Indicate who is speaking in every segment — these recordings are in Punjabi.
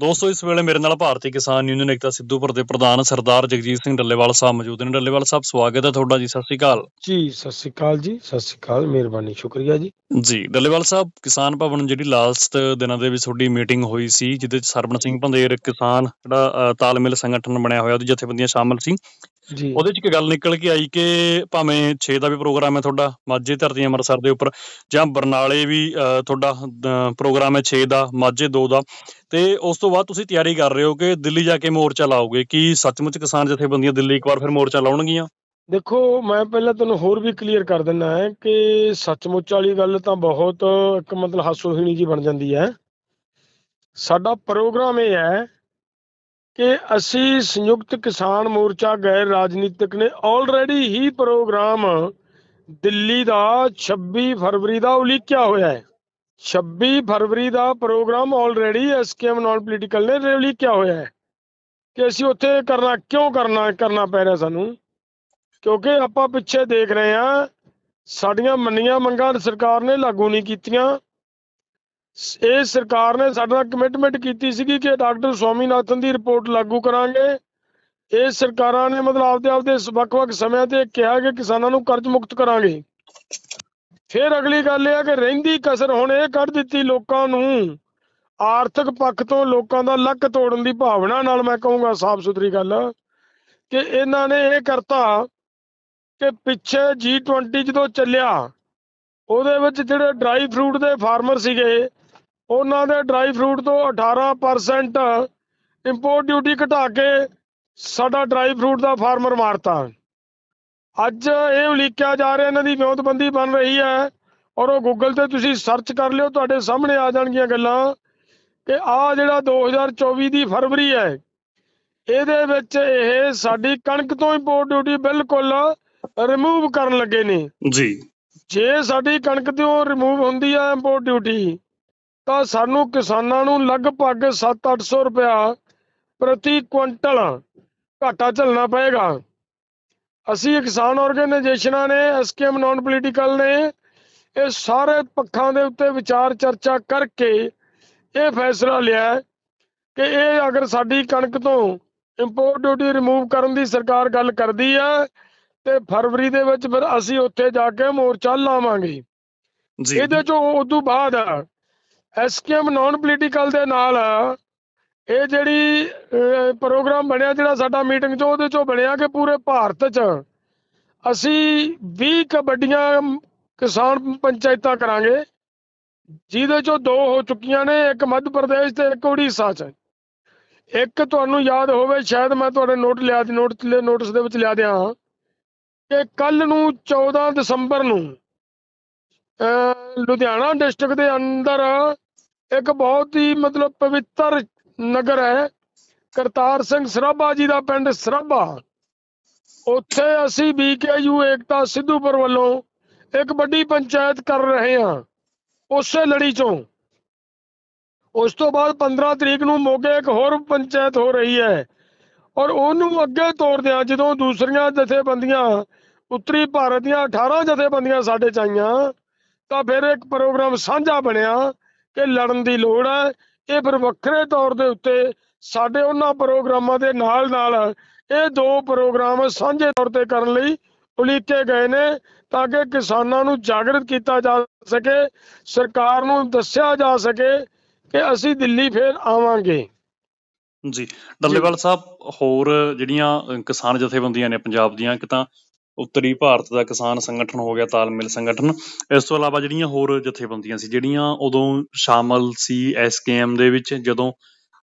Speaker 1: ਦੋਸਤੋ ਇਸ ਵੇਲੇ ਮੇਰੇ ਨਾਲ ਭਾਰਤੀ ਕਿਸਾਨ ਯੂਨੀਅਨ ਏਕਤਾ ਸਿੱਧੂਪੁਰ ਦੇ ਪ੍ਰਧਾਨ ਸਰਦਾਰ ਜਗਜੀਤ ਸਿੰਘ ਡੱਲੇਵਾਲ ਸਾਹਿਬ ਮੌਜੂਦ ਨੇ। ਡੱਲੇਵਾਲ ਸਾਹਿਬ ਸਵਾਗਤ ਹੈ ਤੁਹਾਡਾ ਜੀ। ਸਤਿ ਸ਼੍ਰੀ ਅਕਾਲ।
Speaker 2: ਜੀ ਸਤਿ ਸ਼੍ਰੀ ਅਕਾਲ ਜੀ। ਸਤਿ ਸ਼੍ਰੀ ਅਕਾਲ ਮਿਹਰਬਾਨੀ ਸ਼ੁਕਰੀਆ ਜੀ।
Speaker 1: ਜੀ ਡੱਲੇਵਾਲ ਸਾਹਿਬ ਕਿਸਾਨ ਭਵਨ ਜਿਹੜੀ ਲਾਸਟ ਦਿਨਾਂ ਦੇ ਵਿੱਚ ਤੁਹਾਡੀ ਮੀਟਿੰਗ ਹੋਈ ਸੀ ਜਿਹਦੇ ਵਿੱਚ ਸਰਬਨ ਸਿੰਘ ਭੰਦੇਰ ਕਿਸਾਨ ਜਿਹੜਾ ਤਾਲਮੇਲ ਸੰਗਠਨ ਬਣਿਆ ਹੋਇਆ ਉਹਦੀ ਜਥੇਬੰਦੀਆਂ ਸ਼ਾਮਲ ਸੀ।
Speaker 2: ਜੀ।
Speaker 1: ਉਹਦੇ ਚ ਇੱਕ ਗੱਲ ਨਿਕਲ ਕੇ ਆਈ ਕਿ ਭਾਵੇਂ 6 ਦਾ ਵੀ ਪ੍ਰੋਗਰਾਮ ਹੈ ਤੁਹਾਡਾ ਮਾਝੇ ਧਰਤੀ ਅੰਮ੍ਰਿਤਸਰ ਦੇ ਉੱਪਰ ਜਾਂ ਬਰਨਾਲੇ ਵੀ ਤੁਹਾਡਾ ਪ੍ਰੋਗਰਾਮ ਹੈ 6 ਦਾ ਮਾਝੇ 2 ਦਾ ਤੇ ਉਸ ਤੋਂ ਬਾਅਦ ਤੁਸੀਂ ਤਿਆਰੀ ਕਰ ਰਹੇ ਹੋ ਕਿ ਦਿੱਲੀ ਜਾ ਕੇ ਮੋਰਚਾ ਲਾਓਗੇ, ਕੀ ਸੱਚਮੁੱਚ ਕਿਸਾਨ ਜਥੇਬੰਦੀਆਂ ਦਿੱਲੀ ਇੱਕ ਵਾਰ ਫਿਰ ਮੋਰਚਾ ਲਾਉਣਗੀਆਂ?
Speaker 2: ਦੇਖੋ, ਮੈਂ ਪਹਿਲਾਂ ਤੁਹਾਨੂੰ ਹੋਰ ਵੀ ਕਲੀਅਰ ਕਰ ਦਿੰਦਾ ਹੈ ਕਿ ਸੱਚਮੁੱਚ ਵਾਲੀ ਗੱਲ ਤਾਂ ਬਹੁਤ ਇੱਕ ਮਤਲਬ ਹਾਸੋਹੀਣੀ ਜੀ ਬਣ ਜਾਂਦੀ ਹੈ। ਸਾਡਾ ਪ੍ਰੋਗਰਾਮ ਇਹ ਹੈ ਕਿ ਅਸੀਂ ਸੰਯੁਕਤ ਕਿਸਾਨ ਮੋਰਚਾ ਗੈਰ ਰਾਜਨੀਤਿਕ ਨੇ ਆਲਰੇਡੀ ਹੀ ਪ੍ਰੋਗਰਾਮ ਦਿੱਲੀ ਦਾ 26 ਫਰਵਰੀ ਦਾ ਉਲੀਕਿਆ ਹੋਇਆ ਹੈ। 26 ਫਰਵਰੀ ਦਾ programme already SKM non political ਨੇ ਰੈਲੀ ਕਿਹਾ ਹੋਇਆ ਹੈ? ਕਿ ਅਸੀਂ ਉੱਥੇ ਕਰਨਾ ਕਿਉਂ ਕਰਨਾ ਕਰਨਾ ਪੈ ਰਿਹਾ ਸਾਨੂੰ? ਕਿਉਂਕਿ ਆਪਾਂ ਪਿੱਛੇ ਦੇਖ ਰਹੇ ਹਾਂ, ਸਾਡੀਆਂ ਮੰਨੀਆਂ ਮੰਗਾਂ ਸਰਕਾਰ ਨੇ ਲਾਗੂ ਨਹੀਂ ਕੀਤੀਆਂ। ਇਹ ਸਰਕਾਰ ਨੇ ਸਾਡਾ ਕਮਿਟਮੈਂਟ ਕੀਤੀ ਸੀਗੀ ਕਿ ਡਾਕਟਰ ਸਵਾਮੀਨਾਥਨ ਦੀ ਰਿਪੋਰਟ ਲਾਗੂ ਕਰਾਂਗੇ। ਇਹ ਸਰਕਾਰਾਂ ਨੇ ਮਤਲਬ ਆਪਦੇ ਆਪਦੇ ਵੱਖ-ਵੱਖ ਸਮਿਆਂ ਤੇ ਕਿਹਾ ਕਿ ਕਿਸਾਨਾਂ ਨੂੰ ਕਰਜ਼ ਮੁਕਤ ਕਰਾਂਗੇ। ਫਿਰ ਅਗਲੀ ਗੱਲ ਇਹ ਹੈ ਕਿ ਰਹਿੰਦੀ ਕਸਰ ਹੁਣ ਇਹ ਕੱਢ ਦਿੱਤੀ ਲੋਕਾਂ ਨੂੰ। ਆਰਥਿਕ ਪੱਖ ਤੋਂ ਲੋਕਾਂ ਦਾ ਲੱਕ ਤੋੜਨ ਦੀ ਭਾਵਨਾ ਨਾਲ ਮੈਂ ਕਹੂੰਗਾ ਸਾਫ਼ ਸੁਥਰੀ ਗੱਲ, ਕਿ ਇਹਨਾਂ ਨੇ ਇਹ ਕਰਤਾ ਕਿ ਪਿੱਛੇ G20 ਜਦੋਂ ਚੱਲਿਆ, ਉਹਦੇ ਵਿੱਚ ਜਿਹੜੇ ਡਰਾਈ ਫਰੂਟ ਦੇ ਫਾਰਮਰ ਸੀਗੇ, ਉਹਨਾਂ ਦੇ ਡਰਾਈ ਫਰੂਟ ਤੋਂ 18% ਇੰਪੋਰਟ ਡਿਊਟੀ ਘਟਾ ਕੇ ਸਾਡਾ ਡਰਾਈ ਫਰੂਟ ਦਾ ਫਾਰਮਰ ਮਾਰਤਾ। ਅੱਜ ਇਹ ਉਲੀਕਿਆ ਜਾ ਰਿਹਾ ਇਹਨਾਂ ਦੀ ਵਿਉਂਤਬੰਦੀ ਬਣ ਰਹੀ ਹੈ ਔਰ ਉਹ ਗੂਗਲ ਤੇ ਤੁਸੀਂ ਸਰਚ ਕਰ ਲਿਓ ਤੁਹਾਡੇ ਸਾਹਮਣੇ ਆ ਜਾਣਗੀਆਂ ਗੱਲਾਂ ਕਿ ਆ ਜਿਹੜਾ 2024 ਦੀ ਫਰਵਰੀ ਹੈ ਇਹਦੇ ਵਿੱਚ ਇਹ ਸਾਡੀ ਕਣਕ ਤੋਂ ਇੰਪੋਰਟ ਡਿਊਟੀ ਬਿਲਕੁਲ ਰਿਮੂਵ ਕਰਨ ਲੱਗੇ ਨੇ।
Speaker 1: ਜੀ।
Speaker 2: ਜੇ ਸਾਡੀ ਕਣਕ ਤੋਂ ਰਿਮੂਵ ਹੁੰਦੀ ਹੈ ਇੰਪੋਰਟ ਡਿਊਟੀ ਤਾਂ ਸਾਨੂੰ ਕਿਸਾਨਾਂ ਨੂੰ ਲਗਭਗ 7-800 ਰੁਪਇਆ ਪ੍ਰਤੀ ਕੁਇੰਟਲ ਘਾਟਾ ਝੱਲਣਾ ਪਏਗਾ। ਅਸੀਂ ਕਿਸਾਨ ਆਰਗੇਨਾਈਜੇਸ਼ਨਾਂ ਨੇ ਐਸਕੇਐਮ ਨਾਨ ਪੋਲੀਟੀਕਲ ਨੇ ਇਹ ਸਾਰੇ ਪੱਖਾਂ ਦੇ ਉੱਤੇ ਵਿਚਾਰ ਚਰਚਾ ਕਰਕੇ ਇਹ ਫੈਸਲਾ ਲਿਆ ਕਿ ਇਹ ਅਗਰ ਸਾਡੀ ਕਣਕ ਤੋਂ ਇੰਪੋਰਟ ਡਿਊਟੀ ਰਿਮੂਵ ਕਰਨ ਦੀ ਸਰਕਾਰ ਗੱਲ ਕਰਦੀ ਹੈ ਤੇ ਫਰਵਰੀ ਦੇ ਵਿੱਚ ਫਿਰ ਅਸੀਂ ਉੱਥੇ ਜਾ ਕੇ ਮੋਰਚਾ ਲਾਵਾਂਗੇ।
Speaker 1: ਜੀ।
Speaker 2: ਇਹਦੇ ਚੋਂ ਉਦੋਂ ਬਾਅਦ ਐਸਕੇਐਮ ਨਾਨ ਪੋਲੀਟੀਕਲ ਦੇ ਨਾਲ ਇਹ ਜਿਹੜੀ ਪ੍ਰੋਗਰਾਮ ਬਣਿਆ ਜਿਹੜਾ ਸਾਡਾ ਮੀਟਿੰਗ 'ਚ, ਉਹਦੇ ਚੋਂ ਬਣਿਆ ਕਿ ਪੂਰੇ ਭਾਰਤ 'ਚ ਅਸੀਂ 20 ਕਬੱਡੀਆਂ ਕਿਸਾਨ ਪੰਚਾਇਤਾਂ ਕਰਾਂਗੇ, ਜਿਹਦੇ ਚੋਂ ਦੋ ਹੋ ਚੁੱਕੀਆਂ ਨੇ, ਇੱਕ ਮੱਧ ਪ੍ਰਦੇਸ਼ ਤੇ ਇੱਕ ਉੜੀਸਾ 'ਚ। ਇੱਕ ਤੁਹਾਨੂੰ ਯਾਦ ਹੋਵੇ, ਸ਼ਾਇਦ ਮੈਂ ਤੁਹਾਡੇ ਨੋਟ ਲਿਆ, ਨੋਟ, ਨੋਟਿਸ ਦੇ ਵਿੱਚ ਲਿਆ ਦਿਆਂ ਕਿ ਕੱਲ ਨੂੰ 14 ਦਸੰਬਰ ਨੂੰ ਲੁਧਿਆਣਾ ਡਿਸਟ੍ਰਿਕਟ ਦੇ ਅੰਦਰ ਇੱਕ ਬਹੁਤ ਹੀ ਮਤਲਬ ਪਵਿੱਤਰ ਨਗਰ ਹੈ। ਕਰਤਾਰ ਸਿੰਘ ਸਰਾਭਾ ਜੀ ਦਾ ਪਿੰਡ ਸਰਾਭਾ। ਉੱਥੇ ਅਸੀਂ ਬੀਕੇਯੂ ਏਕਤਾ ਸਿੱਧੂਪੁਰ ਵੱਲੋਂ ਇੱਕ ਵੱਡੀ ਪੰਚਾਇਤ ਕਰ ਰਹੇ ਹਾਂ, ਉਸੇ ਲੜੀ ਚੋਂ। ਉਸ ਤੋਂ ਬਾਅਦ 15 ਤਰੀਕ ਨੂੰ ਮੋਗੇ ਇੱਕ ਹੋਰ ਪੰਚਾਇਤ ਹੋ ਰਹੀ ਹੈ ਔਰ ਉਹਨੂੰ ਅੱਗੇ ਤੋਰਦਿਆਂ ਜਦੋਂ ਦੂਸਰੀਆਂ ਜਥੇਬੰਦੀਆਂ, ਉੱਤਰੀ ਭਾਰਤ ਦੀਆਂ 18 ਜਥੇਬੰਦੀਆਂ ਸਾਡੇ ਚ ਆਈਆਂ, ਤਾਂ ਫਿਰ ਇੱਕ ਪ੍ਰੋਗਰਾਮ ਸਾਂਝਾ ਬਣਿਆ ਕਿ ਲੜਨ ਦੀ ਲੋੜ ਹੈ ਇਹ ਫਿਰ ਵੱਖਰੇ ਤੌਰ ਦੇ ਉੱਤੇ ਸਾਡੇ ਉਹਨਾਂ ਪ੍ਰੋਗਰਾਮਾਂ ਦੇ ਨਾਲ ਨਾਲ ਇਹ ਦੋ ਪ੍ਰੋਗਰਾਮ ਸਾਂਝੇ ਤੌਰ ਤੇ ਕਰਨ ਲਈ ਉਲੀਕੇ ਗਏ ਨੇ ਤਾਂ ਕਿ ਕਿਸਾਨਾਂ ਨੂੰ ਜਾਗਰਤ ਕੀਤਾ ਜਾ ਸਕੇ ਸਰਕਾਰ ਨੂੰ ਦੱਸਿਆ ਜਾ ਸਕੇ ਕਿ ਅਸੀਂ ਦਿੱਲੀ ਫੇਰ ਆਵਾਂਗੇ।
Speaker 1: ਜੀ ਡੱਲੇਵਾਲ ਸਾਹਿਬ ਹੋਰ ਜਿਹੜੀਆਂ ਕਿਸਾਨ ਜਥੇਬੰਦੀਆਂ ਨੇ ਪੰਜਾਬ ਦੀਆਂ ਇੱਕ ਤਾਂ ਉੱਤਰੀ ਭਾਰਤ ਦਾ ਕਿਸਾਨ ਸੰਗਠਨ ਹੋ ਗਿਆ ਤਾਲਮੇਲ ਸੰਗਠਨ। ਇਸ ਤੋਂ ਇਲਾਵਾ ਜਿਹੜੀਆਂ ਹੋਰ ਜਥੇਬੰਦੀਆਂ ਸੀ ਜਿਹੜੀਆਂ ਉਦੋਂ ਸ਼ਾਮਲ ਸੀ ਐਸਕੇਐਮ ਦੇ ਵਿੱਚ ਜਦੋਂ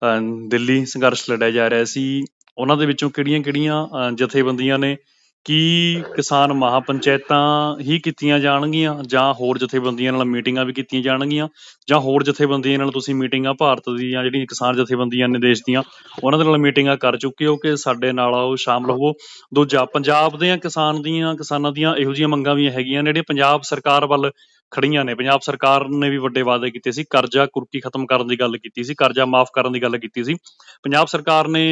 Speaker 1: ਅ, ਦਿੱਲੀ ਸੰਘਰਸ਼ ਲੜਿਆ ਜਾ ਰਿਹਾ ਸੀ ਉਹਨਾਂ ਦੇ ਵਿੱਚੋਂ ਕਿਹੜੀਆਂ-ਕਿਹੜੀਆਂ ਜਥੇਬੰਦੀਆਂ ਨੇ ਕੀ ਕਿਸਾਨ ਮਹਾਪੰਚਾਇਤਾਂ ਹੀ ਕੀਤੀਆਂ ਜਾਣਗੀਆਂ ਜਾਂ ਹੋਰ ਜਥੇਬੰਦੀਆਂ ਨਾਲ ਮੀਟਿੰਗਾਂ ਵੀ ਕੀਤੀਆਂ ਜਾਣਗੀਆਂ ਜਾਂ ਹੋਰ ਜਥੇਬੰਦੀਆਂ ਨਾਲ ਤੁਸੀਂ ਮੀਟਿੰਗਾਂ ਭਾਰਤ ਦੀਆਂ ਜਿਹੜੀਆਂ ਕਿਸਾਨ ਜਥੇਬੰਦੀਆਂ ਨੇ ਦੇਸ਼ ਦੀਆਂ, ਉਹਨਾਂ ਦੇ ਨਾਲ ਮੀਟਿੰਗਾਂ ਕਰ ਚੁੱਕੇ ਹੋ ਕਿ ਸਾਡੇ ਨਾਲ ਆਓ, ਸ਼ਾਮਲ ਹੋਵੋ। ਦੂਜਾ, ਪੰਜਾਬ ਦੀਆਂ ਕਿਸਾਨ ਦੀਆਂ ਕਿਸਾਨਾਂ ਦੀਆਂ ਇਹੋ ਜਿਹੀਆਂ ਮੰਗਾਂ ਵੀ ਹੈਗੀਆਂ ਨੇ, ਜਿਹੜੀਆਂ ਪੰਜਾਬ ਸਰਕਾਰ ਵੱਲ ਖੜੀਆਂ ਨੇ। ਪੰਜਾਬ ਸਰਕਾਰ ਨੇ ਵੀ ਵੱਡੇ ਵਾਅਦੇ ਕੀਤੇ ਸੀ। ਕਰਜ਼ਾ ਕੁਰਕੀ ਖਤਮ ਕਰਨ ਦੀ ਗੱਲ ਕੀਤੀ ਸੀ। ਕਰਜ਼ਾ ਮਾਫ ਕਰਨ ਦੀ ਗੱਲ ਕੀਤੀ ਸੀ। ਪੰਜਾਬ ਸਰਕਾਰ ਨੇ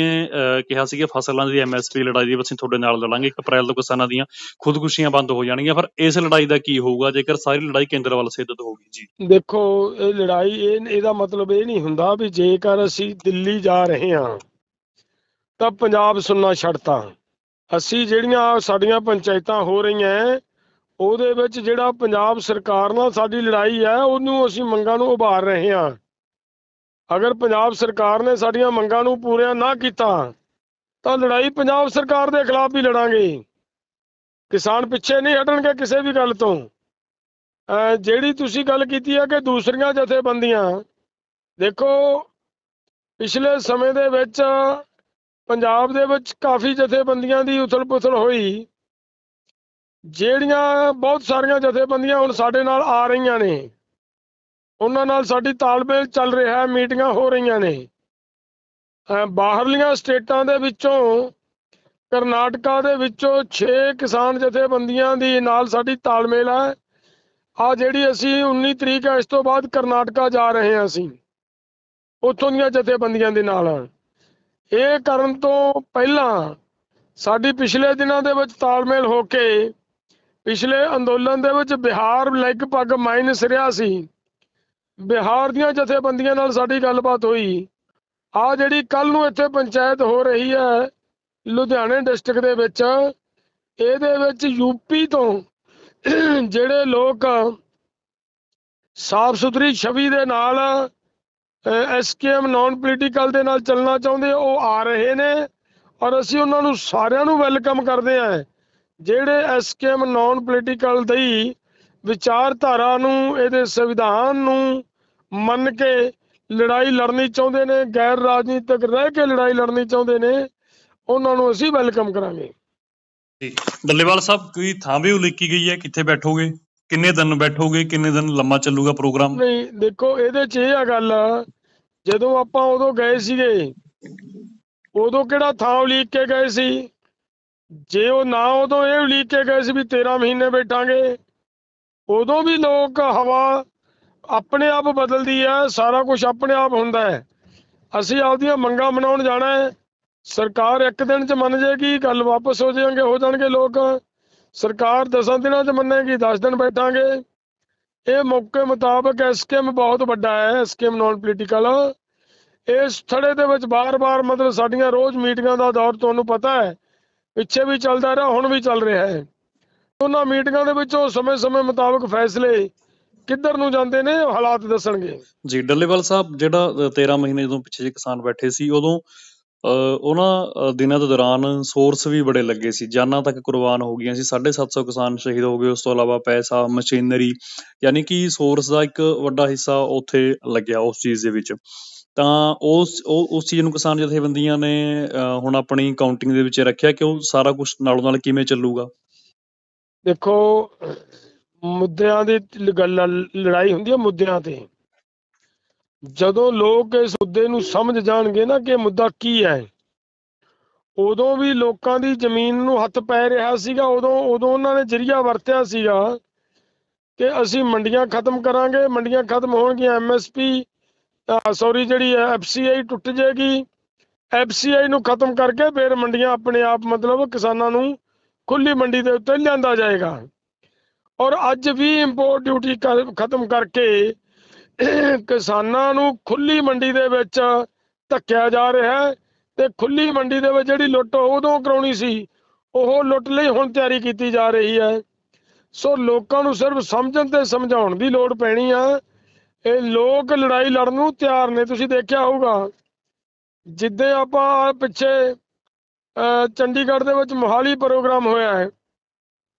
Speaker 1: ਕਿਹਾ ਸੀ ਕਿ ਫਸਲਾਂ ਦੀ ਐਮਐਸਪੀ ਲੜਾਈ ਦੀ ਅਸੀਂ ਤੁਹਾਡੇ ਨਾਲ ਲੜਾਂਗੇ। 1 ਅਪ੍ਰੈਲ ਤੋਂ ਕਿਸਾਨਾਂ ਦੀਆਂ ਖੁਦਕੁਸ਼ੀਆਂ ਬੰਦ ਹੋ ਜਾਣਗੀਆਂ। ਪਰ ਇਸ ਲੜਾਈ ਦਾ ਕੀ ਹੋਊਗਾ? ਜੇਕਰ ਸਾਰੀ ਲੜਾਈ ਕੇਂਦਰ ਵੱਲ ਸਿੱਧਤ ਹੋਊਗੀ। ਜੀ।
Speaker 2: ਦੇਖੋ, ਇਹ ਲੜਾਈ, ਇਹ, ਇਹਦਾ ਮਤਲਬ ਇਹ ਨਹੀਂ ਹੁੰਦਾ ਵੀ ਜੇਕਰ ਅਸੀਂ ਦਿੱਲੀ ਜਾ ਰਹੇ ਹਾਂ, ਤਾਂ ਪੰਜਾਬ ਸੁਣਨਾ ਛੱਡਤਾ। ਅਸੀਂ ਜਿਹੜੀਆਂ ਸਾਡੀਆਂ ਪੰਚਾਇਤਾਂ ਹੋ ਰਹੀਆਂ ਉਹਦੇ ਵਿੱਚ ਜਿਹੜਾ ਪੰਜਾਬ ਸਰਕਾਰ ਨਾਲ ਸਾਡੀ ਲੜਾਈ ਹੈ, ਉਹਨੂੰ ਅਸੀਂ ਮੰਗਾਂ ਨੂੰ ਉਭਾਰ ਰਹੇ ਹਾਂ। ਅਗਰ ਪੰਜਾਬ ਸਰਕਾਰ ਨੇ ਸਾਡੀਆਂ ਮੰਗਾਂ ਨੂੰ ਪੂਰੀਆਂ ਨਾ ਕੀਤਾ, ਤਾਂ ਲੜਾਈ ਪੰਜਾਬ ਸਰਕਾਰ ਦੇ ਖਿਲਾਫ ਵੀ ਲੜਾਂਗੇ। ਕਿਸਾਨ ਪਿੱਛੇ ਨਹੀਂ ਹਟਣਗੇ ਕਿਸੇ ਵੀ ਗੱਲ ਤੋਂ। ਜਿਹੜੀ ਤੁਸੀਂ ਗੱਲ ਕੀਤੀ ਹੈ ਕਿ ਦੂਸਰੀਆਂ ਜਥੇਬੰਦੀਆਂ, ਦੇਖੋ, ਪਿਛਲੇ ਸਮੇਂ ਦੇ ਵਿੱਚ ਪੰਜਾਬ ਦੇ ਵਿੱਚ ਕਾਫੀ ਜਥੇਬੰਦੀਆਂ ਦੀ ਉਥਲ-ਪੁਥਲ ਹੋਈ। ਜਿਹੜੀਆਂ ਬਹੁਤ ਸਾਰੀਆਂ ਜਥੇਬੰਦੀਆਂ ਹੁਣ ਸਾਡੇ ਨਾਲ ਆ ਰਹੀਆਂ ਨੇ, ਉਹਨਾਂ ਨਾਲ ਸਾਡੀ ਤਾਲਮੇਲ ਚੱਲ ਰਿਹਾ ਹੈ, ਮੀਟਿੰਗਾਂ ਹੋ ਰਹੀਆਂ ਨੇ। ਬਾਹਰਲੀਆਂ ਸਟੇਟਾਂ ਦੇ ਵਿੱਚੋਂ ਕਰਨਾਟਕਾ ਦੇ ਵਿੱਚੋਂ 6 ਕਿਸਾਨ ਜਥੇਬੰਦੀਆਂ ਦੀ ਨਾਲ ਸਾਡੀ ਤਾਲਮੇਲ ਹੈ। ਆ ਜਿਹੜੀ ਅਸੀਂ 19 ਤਰੀਕ ਹੈ, ਇਸ ਤੋਂ ਬਾਅਦ ਕਰਨਾਟਕਾ ਜਾ ਰਹੇ ਹਾਂ ਅਸੀਂ। ਉੱਥੋਂ ਦੀਆਂ ਜਥੇਬੰਦੀਆਂ ਦੇ ਨਾਲ। ਇਹ ਕਰਨ ਤੋਂ ਪਹਿਲਾਂ ਸਾਡੀ ਪਿਛਲੇ ਦਿਨਾਂ ਦੇ ਵਿੱਚ ਤਾਲਮੇਲ ਹੋ ਕੇ ਪਿਛਲੇ ਅੰਦੋਲਨ ਦੇ ਵਿੱਚ ਬਿਹਾਰ ਲਗਭਗ ਮਾਈਨਸ ਰਿਹਾ ਸੀ। ਬਿਹਾਰ ਦੀਆਂ ਜਥੇਬੰਦੀਆਂ ਨਾਲ ਸਾਡੀ ਗੱਲਬਾਤ ਹੋਈ। ਆ ਜਿਹੜੀ ਕੱਲ ਨੂੰ ਇੱਥੇ ਪੰਚਾਇਤ ਹੋ ਰਹੀ ਹੈ, ਲੁਧਿਆਣੇ ਡਿਸਟ੍ਰਿਕਟ ਦੇ ਵਿੱਚ, ਇਹਦੇ ਵਿੱਚ ਯੂਪੀ ਤੋਂ ਜਿਹੜੇ ਲੋਕ ਸਾਫ਼ ਸੁਥਰੀ ਛਵੀ ਦੇ ਨਾਲ ਐਸਕੇਐਮ ਨਾਨ ਪੋਲੀਟੀਕਲ ਦੇ ਨਾਲ ਚੱਲਣਾ ਚਾਹੁੰਦੇ, ਉਹ ਆ ਰਹੇ ਨੇ। ਔਰ ਅਸੀਂ ਉਹਨਾਂ ਨੂੰ ਸਾਰਿਆਂ ਨੂੰ ਵੈਲਕਮ ਕਰਦੇ ਹਾਂ। ਜਿਹੜੇ ਐਸਕੇਐਮ ਨਾਨ ਪੋਲੀਟੀਕਲ ਦੀ ਵਿਚਾਰਧਾਰਾ ਨੂੰ ਇਹਦੇ ਸੰਵਿਧਾਨ ਨੂੰ ਮੰਨ ਕੇ ਲੜਾਈ ਲੜਨੀ ਚਾਹੁੰਦੇ ਨੇ ਗੈਰ ਰਾਜਨੀਤਿਕ ਰਹਿ ਕੇ ਲੜਾਈ ਲੜਨੀ ਚਾਹੁੰਦੇ ਨੇ ਉਹਨਾਂ ਨੂੰ ਅਸੀਂ ਵੈਲਕਮ ਕਰਾਂਗੇ।
Speaker 1: ਜੀ। ਡੱਲੇਵਾਲ ਸਾਹਿਬ ਕੋਈ ਥਾਂ ਵੀ ਉਲੀਕੀ ਗਈ ਹੈ? ਕਿੱਥੇ ਬੈਠੋਗੇ? ਕਿੰਨੇ ਦਿਨ ਬੈਠੋਗੇ? ਕਿੰਨੇ ਦਿਨ ਲੰਮਾ ਚੱਲੂਗਾ ਪ੍ਰੋਗਰਾਮ?
Speaker 2: ਨਹੀਂ ਦੇਖੋ ਇਹਦੇ 'ਚ ਇਹ ਆ ਗੱਲ ਜਦੋਂ ਆਪਾਂ ਉਦੋਂ ਗਏ ਸੀਗੇ ਉਦੋਂ ਕਿਹੜਾ ਥਾਂ ਉਲੀਕ ਕੇ ਗਏ ਸੀ? ਜੇ ਉਹ ਨਾ ਉਦੋਂ ਇਹ ਉਲੀਕ ਕੇ ਗਏ ਸੀ ਵੀ 13 ਮਹੀਨੇ ਬੈਠਾਂਗੇ, ਉਦੋਂ ਵੀ ਲੋਕ ਹਵਾ ਆਪਣੇ ਆਪ ਬਦਲਦੀ ਹੈ, ਸਾਰਾ ਕੁਝ ਆਪਣੇ ਆਪ ਹੁੰਦਾ ਹੈ। ਅਸੀਂ ਆਪਦੀਆਂ ਮੰਗਾਂ ਮਨਾਉਣ ਜਾਣਾ ਹੈ। ਸਰਕਾਰ ਇੱਕ ਦਿਨ 'ਚ ਮੰਨ ਜਾਏਗੀ ਗੱਲ ਵਾਪਸ ਹੋ ਜਾਣਗੇ ਹੋ ਜਾਣਗੇ ਲੋਕ। ਸਰਕਾਰ ਦਸਾਂ ਦਿਨਾਂ 'ਚ ਮੰਨੇਗੀ 10 ਦਿਨ ਬੈਠਾਂਗੇ। ਇਹ ਮੌਕੇ ਮੁਤਾਬਕ ਐਸਕੇਐਮ ਬਹੁਤ ਵੱਡਾ ਹੈ ਐਸਕੇਐਮ ਨਾਨ ਪੋਲੀਟੀਕਲ ਇਸ ਥੜੇ ਦੇ ਵਿੱਚ ਬਾਰ-ਬਾਰ ਮਤਲਬ ਸਾਡੀਆਂ ਰੋਜ਼ ਮੀਟਿੰਗਾਂ ਦਾ ਦੌਰ, ਤੁਹਾਨੂੰ ਪਤਾ ਹੈ। ਪਿੱਛੇ ਵੀ ਚੱਲਦਾ ਰਿਹਾ, ਹੁਣ ਵੀ ਚੱਲ ਰਿਹਾ ਹੈ। ਉਹਨਾਂ ਮੀਟਿੰਗਾਂ ਦੇ ਵਿੱਚ ਉਹ ਸਮੇਂ-ਸਮੇਂ ਮੁਤਾਬਕ ਫੈਸਲੇ ਕਿੱਧਰ ਨੂੰ ਜਾਂਦੇ ਨੇ ਹਾਲਾਤ ਦੱਸਣਗੇ।
Speaker 1: ਜੀ, ਡੱਲੇਵਾਲ ਸਾਹਿਬ, ਜਿਹੜਾ 13 ਮਹੀਨੇ ਜਦੋਂ ਪਿੱਛੇ ਜੇ ਕਿਸਾਨ ਬੈਠੇ ਸੀ, ਉਦੋਂ ਉਹਨਾਂ ਦਿਨਾਂ ਦੇ ਦੌਰਾਨ ਸੋਰਸ ਵੀ ਬੜੇ ਲੱਗੇ ਸੀ। ਜਾਨਾਂ ਤੱਕ ਕੁਰਬਾਨ ਹੋ ਗਈਆਂ ਸੀ। 750 ਕਿਸਾਨ ਸ਼ਹੀਦ ਹੋ ਗਏ। ਉਸ ਤੋਂ ਇਲਾਵਾ ਪੈਸਾ, ਮਸ਼ੀਨਰੀ, ਯਾਨੀ ਕਿ ਸੋਰਸ ਦਾ ਇੱਕ ਵੱਡਾ ਹਿੱਸਾ ਉੱਥੇ ਲੱਗਿਆ ਉਸ ਚੀਜ਼ ਦੇ ਵਿੱਚ। ਤਾਂ ਉਸ ਉਸ ਚੀਜ਼ ਨੂੰ ਕਿਸਾਨ ਜਥੇਬੰਦੀਆਂ ਨੇ ਹੁਣ ਆਪਣੀ ਕਾਊਂਟਿੰਗ ਦੇ ਵਿੱਚ ਰੱਖਿਆ ਕਿ ਉਹ ਸਾਰਾ ਕੁਝ ਨਾਲੋਂ ਨਾਲ ਕਿਵੇਂ ਚੱਲੂਗਾ?
Speaker 2: ਦੇਖੋ, ਮੁੱਦਿਆਂ ਦੀ ਗੱਲ, ਲੜਾਈ ਹੁੰਦੀ ਹੈ ਮੁੱਦਿਆਂ ਤੇ। ਜਦੋਂ ਲੋਕ ਇਸ ਮੁੱਦੇ ਨੂੰ ਸਮਝ ਜਾਣਗੇ ਨਾ ਕਿ ਮੁੱਦਾ ਕੀ ਹੈ, ਉਦੋਂ ਵੀ ਲੋਕਾਂ ਦੀ ਜ਼ਮੀਨ ਨੂੰ ਹੱਥ ਪੈ ਰਿਹਾ ਸੀਗਾ, ਉਦੋਂ ਉਦੋਂ ਉਹਨਾਂ ਨੇ ਜਰੀਆ ਵਰਤਿਆ ਸੀਗਾ ਕਿ ਅਸੀਂ ਮੰਡੀਆਂ ਖਤਮ ਕਰਾਂਗੇ, ਮੰਡੀਆਂ ਖਤਮ ਹੋਣਗੀਆਂ ਐਮਐਸਪੀ ਸੌਰੀ ਜਿਹੜੀ ਐਫਸੀਆਈ ਟੁੱਟ ਜਾਏਗੀ। ਐਫਸੀਆਈ ਨੂੰ ਖਤਮ ਕਰਕੇ ਫਿਰ ਮੰਡੀਆਂ ਆਪਣੇ ਆਪ ਮਤਲਬ ਕਿਸਾਨਾਂ ਨੂੰ ਖੁੱਲੀ ਮੰਡੀ ਦੇ ਉੱਤੇ ਲਿਆਂਦਾ ਜਾਏਗਾ। ਔਰ ਅੱਜ ਵੀ ਇੰਪੋਰਟ ਡਿਊਟੀ ਖਤਮ ਕਰਕੇ ਕਿਸਾਨਾਂ ਨੂੰ ਖੁੱਲੀ ਮੰਡੀ ਦੇ ਵਿੱਚ ਧੱਕਿਆ ਜਾ ਰਿਹਾ ਹੈ ਤੇ ਖੁੱਲੀ ਮੰਡੀ ਦੇ ਵਿੱਚ ਜਿਹੜੀ ਲੁੱਟ ਉਦੋਂ ਕਰਾਉਣੀ ਸੀ, ਉਹ ਲੁੱਟ ਲਈ ਹੁਣ ਤਿਆਰੀ ਕੀਤੀ ਜਾ ਰਹੀ ਹੈ। ਸੋ ਲੋਕਾਂ ਨੂੰ ਸਿਰਫ ਸਮਝਣ ਤੇ ਸਮਝਾਉਣ ਦੀ ਲੋੜ ਪੈਣੀ ਆ। ਇਹ ਲੋਕ ਲੜਾਈ ਲੜਨ ਨੂੰ ਤਿਆਰ ਨੇ, ਤੁਸੀਂ ਦੇਖਿਆ ਹੋਊਗਾ। ਜਿੱਦੇ ਆਪਾਂ ਪਿੱਛੇ ਚੰਡੀਗੜ੍ਹ ਦੇ ਵਿੱਚ ਮੋਹਾਲੀ ਪ੍ਰੋਗਰਾਮ ਹੋਇਆ ਹੈ,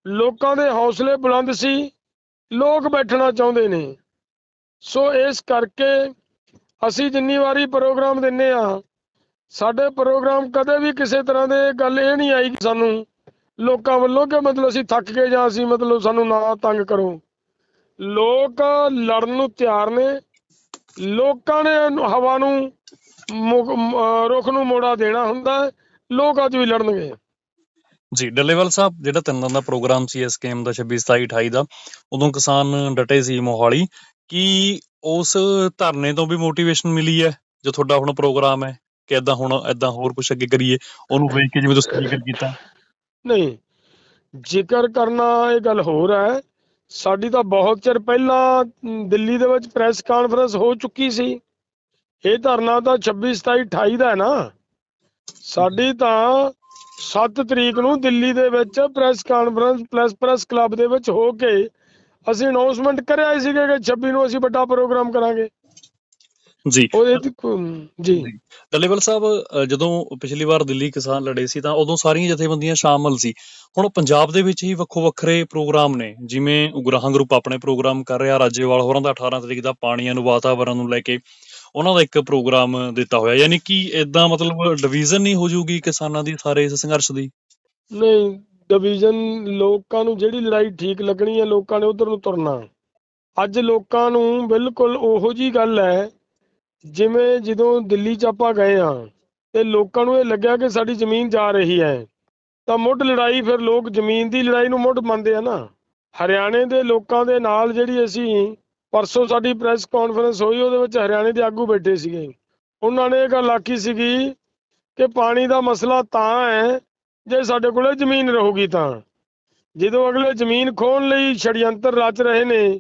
Speaker 2: ਲੋਕਾਂ ਦੇ ਹੌਸਲੇ ਬੁਲੰਦ ਸੀ, ਲੋਕ ਬੈਠਣਾ ਚਾਹੁੰਦੇ ਨੇ। ਸੋ ਇਸ ਕਰਕੇ ਅਸੀਂ ਜਿੰਨੀ ਵਾਰੀ ਪ੍ਰੋਗਰਾਮ ਦਿੰਨੇ ਆ, ਸਾਡੇ ਪ੍ਰੋਗਰਾਮ ਕਦੇ ਵੀ ਕਿਸੇ ਤਰ੍ਹਾਂ ਦੇ ਗੱਲ ਇਹ ਨਹੀਂ ਆਈ ਕਿ ਸਾਨੂੰ ਲੋਕਾਂ ਵੱਲੋਂ ਕਿ ਮਤਲਬ ਅਸੀਂ ਥੱਕ ਗਏ ਜਾਂ ਅਸੀਂ ਮਤਲਬ ਸਾਨੂੰ ਨਾ ਤੰਗ ਕਰੋ। ਲੋਕ ਲੜਨ ਨੂੰ ਤਿਆਰ ਨੇ। ਲੋਕਾਂ ਨੇ ਹਵਾ ਨੂੰ ਰੁੱਖ ਨੂੰ ਮੋੜਾ ਦੇਣਾ ਹੁੰਦਾ। ਲੋਕ ਅੱਜ ਵੀ ਲੜਨਗੇ।
Speaker 1: ਜੀ ਡੱਲੇਵਾਲ ਸਾਹਿਬ ਜਿਹੜਾ ਤਿੰਨ ਦਿਨ ਦਾ ਪ੍ਰੋਗਰਾਮ ਸੀ ਇਸ ਗੇਮ ਦਾ 26 27 28 ਦਾ ਉਦੋਂ ਕਿਸਾਨ ਡਟੇ ਸੀ ਮੋਹਾਲੀ। ਕੀ ਉਸ ਧਰਨੇ ਤੋਂ ਵੀ ਮੋਟੀਵੇਸ਼ਨ ਮਿਲੀ ਹੈ? ਜੋ ਤੁਹਾਡਾ ਹੁਣ ਪ੍ਰੋਗਰਾਮ ਹੈ ਕਿ ਇਦਾਂ ਹੁਣ ਇਦਾਂ ਹੋਰ ਕੁਝ ਅੱਗੇ ਕਰੀਏ ਉਹਨੂੰ ਵੇਖ ਕੇ ਜਿਵੇਂ ਤੁਸੀਂ ਜ਼ਿਕਰ ਕੀਤਾ?
Speaker 2: ਨਹੀਂ ਜ਼ਿਕਰ ਕਰਨਾ ਇਹ ਗੱਲ ਹੋਰ ਹੈ ਸਾਡੀ ਤਾਂ ਬਹੁਤ ਚਿਰ ਪਹਿਲਾਂ ਦਿੱਲੀ ਦੇ ਵਿੱਚ ਪ੍ਰੈਸ ਕਾਨਫਰੰਸ ਹੋ ਚੁੱਕੀ ਸੀ। ਇਹ ਧਰਨਾ ਤਾਂ 26 27 28 ਦਾ ਹੈ ਨਾ। ਸਾਡੀ ਤਾਂ 7 ਤਰੀਕ ਨੂੰ ਦਿੱਲੀ ਦੇ ਵਿੱਚ press conference plus press club ਦੇ ਵਿੱਚ ਹੋ ਕੇ ਅਸੀਂ ਅਨਾਉਂਸਮੈਂਟ ਕਰਿਆ ਹੀ ਸੀਗਾ ਕਿ 26 ਨੂੰ ਅਸੀਂ ਵੱਡਾ ਪ੍ਰੋਗਰਾਮ ਕਰਾਂਗੇ।
Speaker 1: ਜੀ।
Speaker 2: ਤੇ ਕੋਈ- ਜੀ।
Speaker 1: ਡੱਲੇਵਾਲ ਸਾਹਿਬ ਅ, ਜਦੋਂ ਪਿਛਲੀ ਵਾਰ ਦਿੱਲੀ ਕਿਸਾਨ ਲੜੇ ਸੀ ਤਾਂ ਉਦੋਂ ਸਾਰੀਆਂ ਜਥੇਬੰਦੀਆਂ ਸ਼ਾਮਲ ਸੀ। ਹੁਣ ਪੰਜਾਬ ਦੇ ਵਿੱਚ ਹੀ ਵੱਖੋ ਵੱਖਰੇ ਪ੍ਰੋਗਰਾਮ ਨੇ ਜਿਵੇਂ ਉਗਰਾਹਾਂ ਗਰੁੱਪ ਆਪਣੇ ਪ੍ਰੋਗਰਾਮ ਕਰ ਰਿਹਾ ਰਾਜੇਵਾਲ ਹੋਰਾਂ ਦਾ 18 ਤਰੀਕ ਦਾ ਪਾਣੀਆਂ ਨੂੰ ਵਾਤਾਵਰਣ ਨੂੰ ਲੈ ਕੇ ਉਹਨਾਂ ਦਾ ਇੱਕ ਪ੍ਰੋਗਰਾਮ ਦਿੱਤਾ ਹੋਇਆ। ਯਾਨੀ ਕਿ ਇਦਾਂ ਮਤਲਬ ਡਿਵੀਜ਼ਨ ਨਹੀਂ ਹੋ ਜਾਊਗੀ ਕਿਸਾਨਾਂ ਦੀ ਸਾਰੇ ਇਸ ਸੰਘਰਸ਼ ਦੀ?
Speaker 2: ਨਹੀਂ ਡਿਵੀਜ਼ਨ ਲੋਕਾਂ ਨੂੰ ਜਿਹੜੀ ਲੜਾਈ ਠੀਕ ਲੱਗਣੀ ਹੈ ਲੋਕਾਂ ਨੇ ਉਧਰ ਨੂੰ ਤੁਰਨਾ। ਅੱਜ ਲੋਕਾਂ ਨੂੰ ਬਿਲਕੁਲ ਉਹੋ ਜੀ ਗੱਲ ਹੈ ਜਿਵੇਂ ਜਦੋਂ ਦਿੱਲੀ ਚ ਆਪਾਂ ਗਏ ਹਾਂ ਤੇ ਲੋਕਾਂ ਨੂੰ ਇਹ ਲੱਗਿਆ ਕਿ ਸਾਡੀ ਜ਼ਮੀਨ ਜਾ ਰਹੀ ਹੈ, ਤਾਂ ਮੁੱਢ ਲੜਾਈ ਫਿਰ ਲੋਕ ਜ਼ਮੀਨ ਦੀ ਲੜਾਈ ਨੂੰ ਮੁੱਢ ਮੰਨਦੇ ਆ ਨਾ। ਹਰਿਆਣੇ ਦੇ ਲੋਕਾਂ ਦੇ ਨਾਲ ਜਿਹੜੀ ਅਸੀਂ ਪਰਸੋਂ ਸਾਡੀ ਪ੍ਰੈਸ ਕਾਨਫਰੰਸ ਹੋਈ, ਉਹਦੇ ਵਿੱਚ ਹਰਿਆਣੇ ਦੇ ਆਗੂ ਬੈਠੇ ਸੀਗੇ। ਉਹਨਾਂ ਨੇ ਇਹ ਗੱਲ ਆਖੀ ਸੀਗੀ ਕਿ ਪਾਣੀ ਦਾ ਮਸਲਾ ਤਾਂ ਹੈ, ਜੇ ਸਾਡੇ ਕੋਲੇ ਜ਼ਮੀਨ ਰਹੂਗੀ ਤਾਂ। ਜਦੋਂ ਅਗਲੇ ਜ਼ਮੀਨ ਖੋਣ ਲਈ ਛੜਯੰਤਰ ਰਚ ਰਹੇ ਨੇ,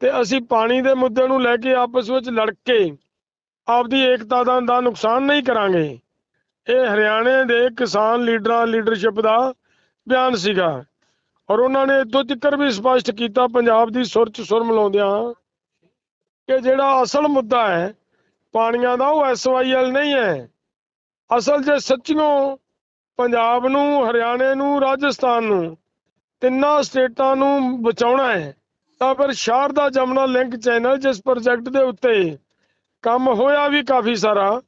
Speaker 2: ਤੇ ਅਸੀਂ ਪਾਣੀ ਦੇ ਮੁੱਦੇ ਨੂੰ ਲੈ ਕੇ ਆਪਸ ਵਿੱਚ ਲੜ ਕੇ ਆਪਦੀ ਏਕਤਾ ਦਾ ਦਾ ਨੁਕਸਾਨ ਨਹੀਂ ਕਰਾਂਗੇ। ਇਹ ਹਰਿਆਣੇ ਦੇ ਕਿਸਾਨ ਲੀਡਰਾਂ, ਲੀਡਰਸ਼ਿਪ ਦਾ ਬਿਆਨ ਸੀਗਾ। ਔਰ ਉਹਨਾਂ ਨੇ ਇੱਥੋਂ ਤੱਕ ਵੀ ਸਪਸ਼ਟ ਕੀਤਾ ਪੰਜਾਬ ਦੀ ਸੁਰ ਚ ਸੁਰ ਮਿਲਾਉਂਦਿਆਂ ਕਿ ਜਿਹੜਾ ਅਸਲ ਮੁੱਦਾ ਹੈ, ਪਾਣੀਆਂ ਦਾ ਉਹ ਐਸਵਾਈਐਲ ਨਹੀਂ ਹੈ। ਅਸਲ ਜੇ ਸੱਚੀਓ ਪੰਜਾਬ ਨੂੰ, ਹਰਿਆਣੇ ਨੂੰ, ਰਾਜਸਥਾਨ ਨੂੰ ਤਿੰਨਾਂ ਸਟੇਟਾਂ ਨੂੰ ਬਚਾਉਣਾ ਹੈ, ਤਾਂ ਫਿਰ ਸ਼ਾਰਦਾ ਜਮਨਾ ਲਿੰਕ ਚੈਨਲ ਜਿਸ ਪ੍ਰੋਜੈਕਟ ਦੇ ਉੱਤੇ ਕੰਮ ਹੋਇਆ ਵੀ ਕਾਫੀ ਸਾਰਾ,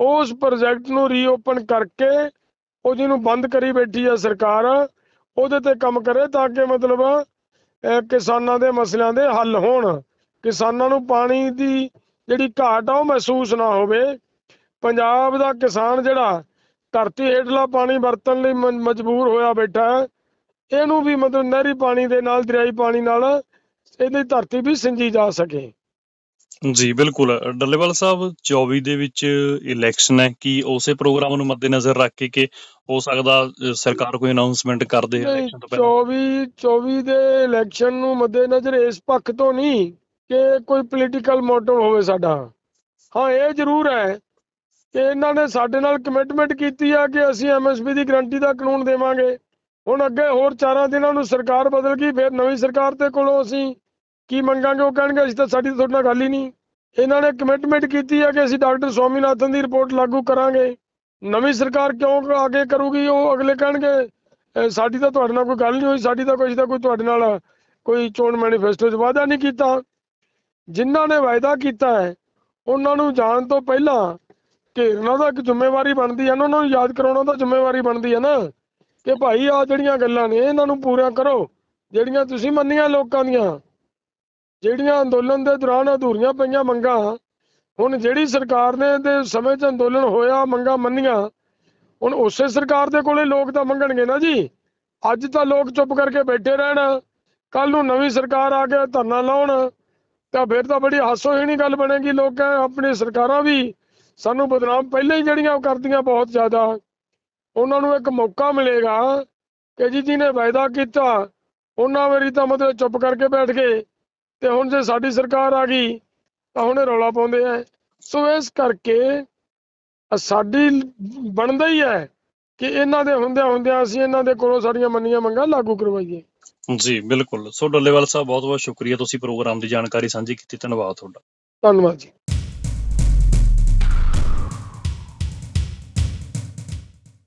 Speaker 2: ਉਸ ਪ੍ਰੋਜੈਕਟ ਨੂੰ ਰੀਓਪਨ ਕਰਕੇ ਉਹ ਜਿਹਨੂੰ ਬੰਦ ਕਰੀ ਬੈਠੀ ਹੈ ਸਰਕਾਰ, ਉਹਦੇ ਤੇ ਕੰਮ ਕਰੇ ਤਾਂ ਕਿ ਮਤਲਬ ਕਿਸਾਨਾਂ ਦੇ ਮਸਲਿਆਂ ਦੇ ਹੱਲ ਹੋਣ। ਕਿਸਾਨਾਂ ਨੂੰ ਪਾਣੀ ਦੀ ਜਿਹੜੀ ਘਾਟ ਆ ਉਹ ਮਹਿਸੂਸ ਨਾ ਹੋਵੇ। ਪੰਜਾਬ ਦਾ ਕਿਸਾਨ ਜਿਹੜਾ ਧਰਤੀ ਹੇਠਲਾ ਪਾਣੀ ਵਰਤਣ ਲਈ ਮਜਬੂਰ ਹੋਇਆ ਬੈਠਾ। ਇਹਨੂੰ ਵੀ ਮਤਲਬ ਨਹਿਰੀ ਪਾਣੀ ਦੇ ਨਾਲ, ਦਰਿਆਈ ਪਾਣੀ ਨਾਲ ਇਹਦੀ ਧਰਤੀ ਵੀ ਸਿੰਜੀ ਜਾ ਸਕੇ।
Speaker 1: ਜੀ ਬਿਲਕੁਲ। ਡੱਲੇਵਾਲ ਸਾਹਿਬ 24 ਦੇ ਵਿੱਚ ਇਲੈਕਸ਼ਨ ਹੈ ਕਿ ਉਸੇ ਪ੍ਰੋਗਰਾਮ ਨੂੰ ਮੱਦੇਨਜ਼ਰ ਰੱਖ ਕੇ ਕਿ ਹੋ ਸਕਦਾ ਅ, ਸਰਕਾਰ ਕੋਈ ਅਨਾਉਂਸਮੈਂਟ ਕਰ ਦੇ
Speaker 2: ਨਹੀਂ
Speaker 1: ਇਲੈਕਸ਼ਨ ਤੋਂ ਪਹਿਲਾਂ?
Speaker 2: 24 24 ਦੇ ਇਲੈਕਸ਼ਨ ਨੂੰ ਮੱਦੇਨਜ਼ਰ ਇਸ ਪੱਖ ਤੋਂ ਨਹੀਂ ਕਿ ਕੋਈ ਪੋਲੀਟੀਕਲ ਮੋਟਿਵ ਹੋਵੇ ਸਾਡਾ। ਹਾਂ ਇਹ ਜ਼ਰੂਰ ਹੈ ਕਿ ਇਹਨਾਂ ਨੇ ਸਾਡੇ ਨਾਲ ਕਮਿਟਮੈਂਟ ਕੀਤੀ ਆ ਕਿ ਅਸੀਂ ਐਮਐਸਪੀ ਦੀ ਗਰੰਟੀ ਦਾ ਕਾਨੂੰਨ ਦੇਵਾਂਗੇ। ਹੁਣ ਅੱਗੇ ਹੋਰ ਚਾਰਾਂ ਦਿਨਾਂ ਨੂੰ ਸਰਕਾਰ ਬਦਲ ਗਈ ਫਿਰ ਨਵੀਂ ਸਰਕਾਰ ਦੇ ਕੋਲੋਂ ਅਸੀਂ ਕੀ ਮੰਗਾਂਗੇ ਉਹ ਕਹਿਣਗੇ, ਅਸੀਂ ਤਾਂ ਸਾਡੀ ਤੁਹਾਡੇ ਨਾਲ ਗੱਲ ਹੀ ਨਹੀਂ। ਇਹਨਾਂ ਨੇ ਕਮਿਟਮੈਂਟ ਕੀਤੀ ਹੈ ਕਿ ਅਸੀਂ ਡਾਕਟਰ ਸਵਾਮੀਨਾਥਨ ਦੀ ਰਿਪੋਰਟ ਲਾਗੂ ਕਰਾਂਗੇ। ਨਵੀਂ ਸਰਕਾਰ ਕਿਉਂ ਅੱਗੇ ਕਰੂਗੀ, ਉਹ ਅਗਲੇ ਕਹਿਣਗੇ ਸਾਡੀ ਤਾਂ ਤੁਹਾਡੇ ਨਾਲ ਕੋਈ ਗੱਲ ਨਹੀਂ ਹੋਈ, ਸਾਡੀ ਤਾਂ ਕੋਈ ਤਾਂ ਕੋਈ ਤੁਹਾਡੇ ਨਾਲ ਕੋਈ ਚੋਣ ਮੈਨੀਫੈਸਟੋ 'ਚ ਵਾਅਦਾ ਨਹੀਂ ਕੀਤਾ। ਜਿਨ੍ਹਾਂ ਨੇ ਵਾਅਦਾ ਕੀਤਾ ਹੈ, ਉਹਨਾਂ ਨੂੰ ਜਾਣ ਤੋਂ ਪਹਿਲਾਂ ਘੇਰਨਾ ਦਾ ਇੱਕ ਜ਼ਿੰਮੇਵਾਰੀ ਬਣਦੀ ਹੈ ਨਾ, ਉਹਨਾਂ ਨੂੰ ਯਾਦ ਕਰਾਉਣਾ ਤਾਂ ਜ਼ਿੰਮੇਵਾਰੀ ਬਣਦੀ ਹੈ ਨਾ ਕਿ ਭਾਈ ਆ ਜਿਹੜੀਆਂ ਗੱਲਾਂ ਨੇ, ਇਹਨਾਂ ਨੂੰ ਪੂਰਾ ਕਰੋ, ਜਿਹੜੀਆਂ ਤੁਸੀਂ ਮੰਨੀਆਂ ਲੋਕਾਂ ਦੀਆਂ। ਜਿਹੜੀਆਂ ਅੰਦੋਲਨ ਦੇ ਦੌਰਾਨ ਅਧੂਰੀਆਂ ਪਈਆਂ ਮੰਗਾਂ, ਹੁਣ ਜਿਹੜੀ ਸਰਕਾਰ ਨੇ ਦੇ ਸਮੇਂ 'ਚ ਅੰਦੋਲਨ ਹੋਇਆ, ਮੰਗਾਂ ਮੰਨੀਆਂ, ਹੁਣ ਉਸੇ ਸਰਕਾਰ ਦੇ ਕੋਲੇ ਲੋਕ ਤਾਂ ਮੰਗਣਗੇ ਨਾ ਜੀ। ਅੱਜ ਤਾਂ ਲੋਕ ਚੁੱਪ ਕਰਕੇ ਬੈਠੇ ਰਹਿਣ ਕੱਲ ਨੂੰ ਨਵੀਂ ਸਰਕਾਰ ਆ ਕੇ ਧਰਨਾ ਲਾਉਣ, ਤਾਂ ਫਿਰ ਤਾਂ ਬੜੀ ਹਾਸੋਹੀਣੀ ਗੱਲ ਬਣੇਗੀ ਲੋਕ, ਆਪਣੀ ਸਰਕਾਰਾਂ ਵੀ। ਸਾਨੂੰ ਬਦਨਾਮ ਪਹਿਲਾਂ ਹੀ ਜਿਹੜੀਆਂ ਉਹ ਕਰਦੀਆਂ ਬਹੁਤ ਜ਼ਿਆਦਾ। ਉਹਨਾਂ ਨੂੰ ਇੱਕ ਮੌਕਾ ਮਿਲੇਗਾ ਕਿ ਜੀ ਜਿਹਨੇ ਵਾਅਦਾ ਕੀਤਾ, ਉਹਨਾਂ ਵਾਰੀ ਤਾਂ ਮਤਲਬ ਚੁੱਪ ਕਰਕੇ ਬੈਠ ਗਏ। ਤੇ ਹੁਣ ਜੇ ਸਾਡੀ ਸਰਕਾਰ ਆ ਗਈ ਤਾਂ ਹੁਣ ਰੌਲਾ ਪਾਉਂਦੇ ਆ। ਸੋ ਇਸ ਕਰਕੇ ਸਾਡੀ ਬਣਦਾ ਹੀ ਹੈ ਕਿ ਇਹਨਾਂ ਦੇ ਹੁੰਦਿਆਂ ਹੁੰਦਿਆਂ ਅਸੀਂ ਇਹਨਾਂ ਦੇ ਕੋਲੋਂ ਸਾਡੀਆਂ ਮੰਨੀਆਂ ਮੰਗਾਂ ਲਾਗੂ ਕਰਵਾਈਏ।
Speaker 1: ਜੀ ਬਿਲਕੁਲ। ਸੋ ਡੱਲੇਵਾਲ ਸਾਹਿਬ ਬਹੁਤ ਬਹੁਤ ਸ਼ੁਕਰੀਆ। ਤੁਸੀਂ ਪ੍ਰੋਗਰਾਮ ਦੀ ਜਾਣਕਾਰੀ ਸਾਂਝੀ ਕੀਤੀ। ਧੰਨਵਾਦ ਤੁਹਾਡਾ।
Speaker 2: ਧੰਨਵਾਦ ਜੀ।